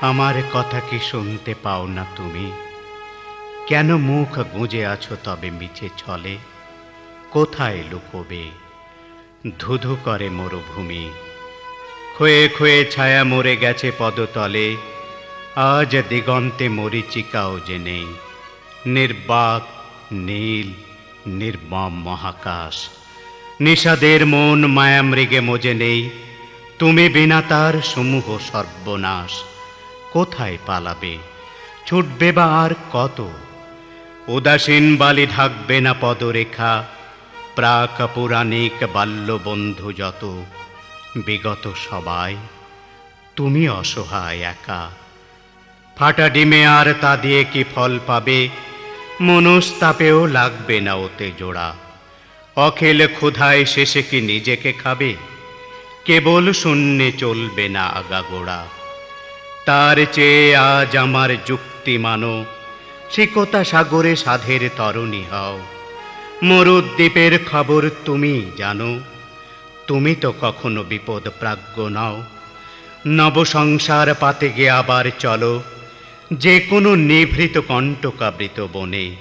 আমার কথা কি শুনতে পাও না তুমি? কেন মুখ গুঁজে আছো তবে মিছে ছলে? কোথায় লুকোবে? ধুধু করে মরুভূমি। ক্ষয়ে ক্ষয়ে ছায়া মরে গেছে পদতলে। আজ দিগন্তে মরিচিকাও যে নেই। নির্বাক, নীল, নির্মম মহাকাশ। নিষাদের মন মায়ামৃগে মজে নেই। তুমি বিনা তার সমূহ সর্বনাশ। কোথায় পালাবে? ছুটবে বা আর কত? উদাসীন বালি ঢাকবে না পদরেখা প্রাক পুরাণিক বাল্যবন্ধু যত, বিগত সবাই, তুমি অসহায় একা। ফাটা ডিমে আর তা দিয়ে কি ফল পাবে? মনস্তাপেও লাগবে না ওতে জোড়া। অখিল ক্ষুধায় শেষে কি নিজেকে খাবে? কেবল শূন্যে চলবে না আগাগোড়া তার চেয়ে আজ আমার যুক্তি মানো। শিকতা সাগরে সাধের তরণী হও। মরুদ্বীপের খবর তুমি জানো। তুমি তো কখনো বিপদ প্রাজ্ঞ নাও। নবসংসার পাতে গিয়ে আবার চলো। যে কোনো নিভৃত কণ্টকাবৃত বনে।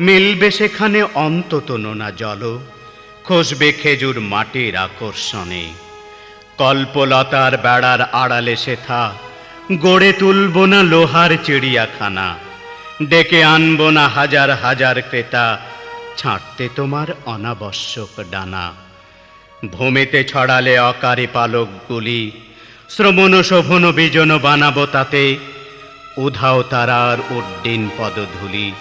মিলবে সেখানে অন্তত নোনা জল খসবে খেজুর মাটির আকর্ষণে। কল্পলতার বেড়ার আড়ালে সেথা গড়ে তুলব না লোহার চিড়িয়াখানা, ডেকে আনব না হাজার হাজার ক্রেতা, ছাঁটতে তোমার অনাবশ্যক ডানা। ভূমিতে ছড়ালে অকারে পালকগুলি, শ্রবণ শোভন বিজন বানাবো তাতে, উধাও তারার উড্ডিন পদধূলি,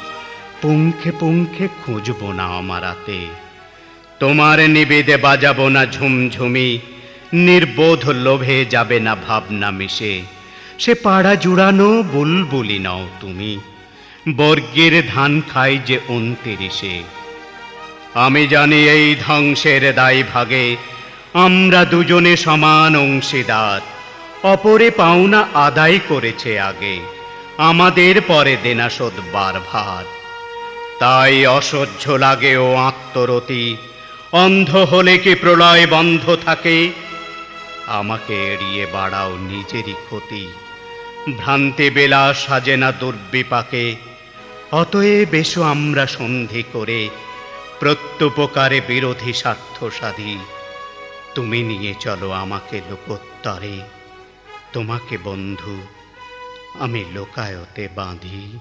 পুঙ্খে পুঙ্খে খুঁজব না আমারাতে তোমার নিবেদে বাজাবো না ঝুমঝুমি, নির্বোধ লোভে যাবে না ভাবনা মিশে। সে পাড়া জুড়ানো বুলবুলি নাও তুমি। বর্গের ধান খাই যে উনতিরিশে আমি জানি এই ধ্বংসের দায় ভাগে, আমরা দুজনে সমান অংশীদার। অপরে পাওনা আদায় করেছে আগে, আমাদের পরে দেনা শোধ বার ভার। তাই অসহ্য লাগে ও আত্মরতি, অন্ধ হলে কি প্রলয় বন্ধ থাকে? আমাকে এড়িয়ে বাড়াও নিজেরই ক্ষতি। ভ্রান্তি বেলা সাজে না দুর্বিপাকে, অতএব এসো আমরা সন্ধি করে প্রত্যুপকারে বিরোধী স্বার্থ সাধি। তুমি নিয়ে চলো আমাকে লোকোত্তরে। তোমাকে বন্ধু, আমি লোকায়তে বাঁধি।